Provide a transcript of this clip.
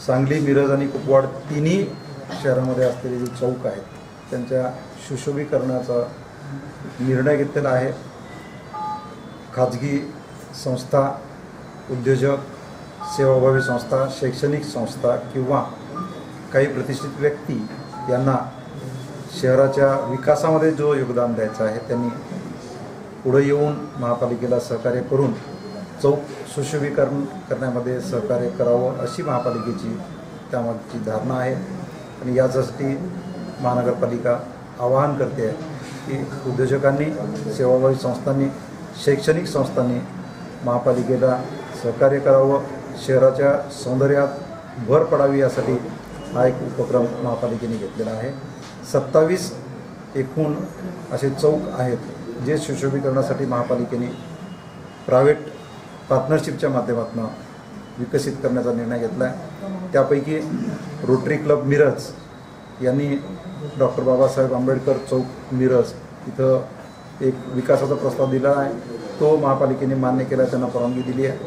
सांगली मिरज आणि कुपवाड तिन्ही शहरामध्ये असलेले जे चौक आहेत त्यांच्या सुशोभीकरणाचा निर्णय घेतलेला आहे. खाजगी संस्था उद्योजक सेवाभावी संस्था शैक्षणिक संस्था किंवा काही प्रतिष्ठित व्यक्ती यांना शहराच्या विकासामध्ये जो योगदान द्यायचं आहे त्यांनी पुढे येऊन महापालिकेला सहकार्य करून चौक सुशोभीकरण करण्यामध्ये सहकार्य करावं अशी महापालिकेची त्यामागची धारणा आहे. आणि याच्यासाठी महानगरपालिका आवाहन करते आहे की उद्योजकांनी सेवाभावी संस्थांनी शैक्षणिक संस्थांनी महापालिकेला सहकार्य करावं. शहराच्या सौंदर्यात भर पडावी यासाठी हा एक उपक्रम महापालिकेने घेतलेला आहे. सत्तावीस एकूण असे चौक आहेत जे सुशोभीकरणासाठी महापालिकेने प्रायव्हेट पार्टनरशिपच्या माध्यमातून विकसित करण्याचा निर्णय घेतला आहे त्यापैकी रोटरी क्लब मिरज यांनी डॉक्टर बाबासाहेब आंबेडकर चौक मिरज इथं एक विकासाचा प्रस्ताव दिला आहे. तो महापालिकेने मान्य केला त्यांना परवानगी दिली आहे.